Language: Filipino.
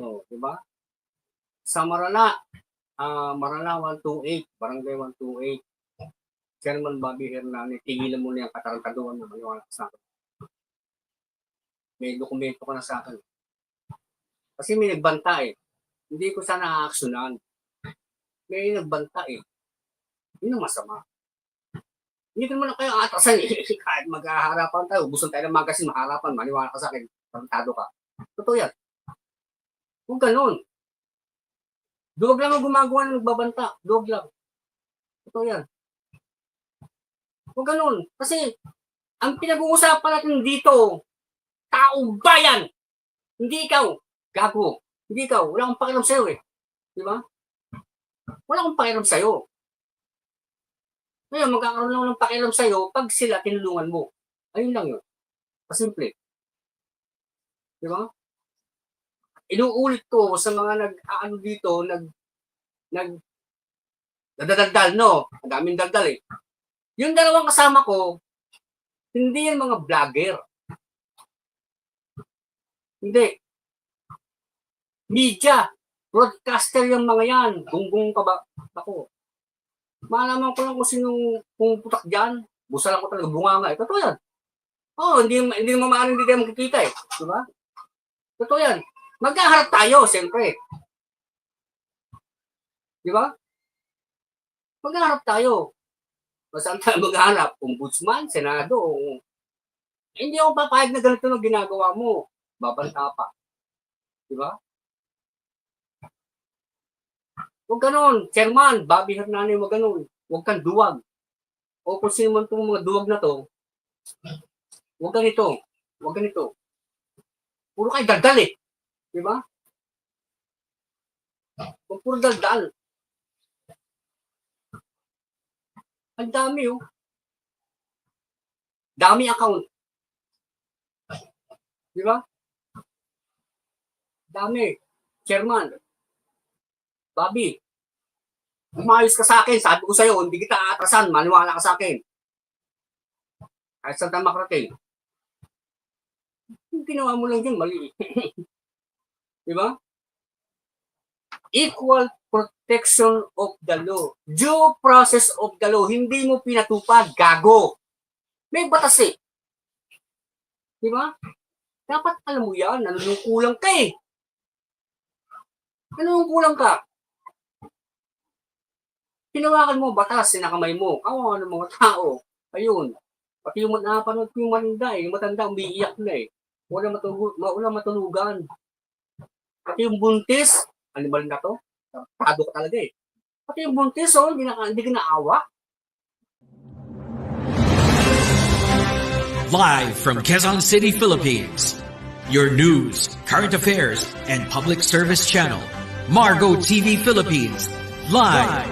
Oh, di ba? Sa Marala, ah Marala 128, Barangay 128. Chairman Bobby Hernandez, tigilan mo na yung katarantaduhan mo, maniwala sa akin. May dokumento ka na sa akin. Kasi may nagbanta eh. Hindi ko sana aaksyonan. May nagbanta eh. Yun ang masama. Hindi ko naman kayo atrasan eh. Kahit maghaharapan tayo, gusto tayo ng magasin maharapan, maniwala ka sa akin, tarantado ka. Totoo yan. Huwag ganun. Duwag lang ang gumagawa ng nagbabanta. Duwag lang. Totoo yan. Huwag ganun. Kasi, ang pinag-uusapan natin dito, taong bayan. Hindi ikaw. Gago. Hindi ikaw. Wala akong pakialam sa'yo eh. Di ba? Wala akong pakialam sa'yo. Ngayon, magkakaroon lang ng pakialam sa'yo pag sila tinulungan mo. Ayun lang yun. Pasimple. Di ba? Inuulit ko sa mga nag ano dito, nag nag nadadaldal, no? Ang daming daldal eh. Yung dalawang kasama ko, hindi yan mga vlogger. Hindi. Media. Broadcaster yung mga yan. Gunggong ka ba? Ako. Malaman ko lang kung sinong pumuputak dyan. Busa lang ko talaga bunga nga. Totoo yan. Oh, hindi, hindi naman maaaring hindi tayo makikita eh. Di ba? Totoo yan. Magkaharap tayo, siyempre. Di ba? Magkaharap tayo. Saan tayo maghanap? Ombudsman, Senado. o- Hindi ako papayag na ganito na ginagawa mo. Babanta pa. Di ba? Huwag ganon. Chairman, Bobby Hernandez, huwag ganon. Huwag kang duwag. O kung sino man itong mga duwag na to, huwag ganito. Huwag ganito. Puro kayo daldal eh. Di ba? Huwag puro daldal. Ang dami oh. Dami account. Di ba? Dami. Chairman. Bobby. Umayos ka sa akin. Sabi ko sa'yo, hindi kita atrasan. Maniwala ka sa akin. Kahit sa tama krating. Yung ginawa mo lang yun, mali. Di ba? Equal protection of the law. Due process of the law. Hindi mo pinatupad. Gago. May batas eh. Di ba? Dapat alam mo yan. Nanunungkulang ka eh. Nanunungkulang ka. Hinawakan mo batas, sinakamay mo. Kawawa ng mga tao. Ayun. Pati yung napanood ko yung matanda eh. Yung matanda umiiyak na eh. Wala, matulog, wala matulugan. Pati yung buntis, animal na to. Tado ka talaga eh. Pati yung buntis, oh, hindi, na, hindi ka naawa. Live from Quezon City, Philippines. Your news, current affairs, and public service channel, Margo TV Philippines. Live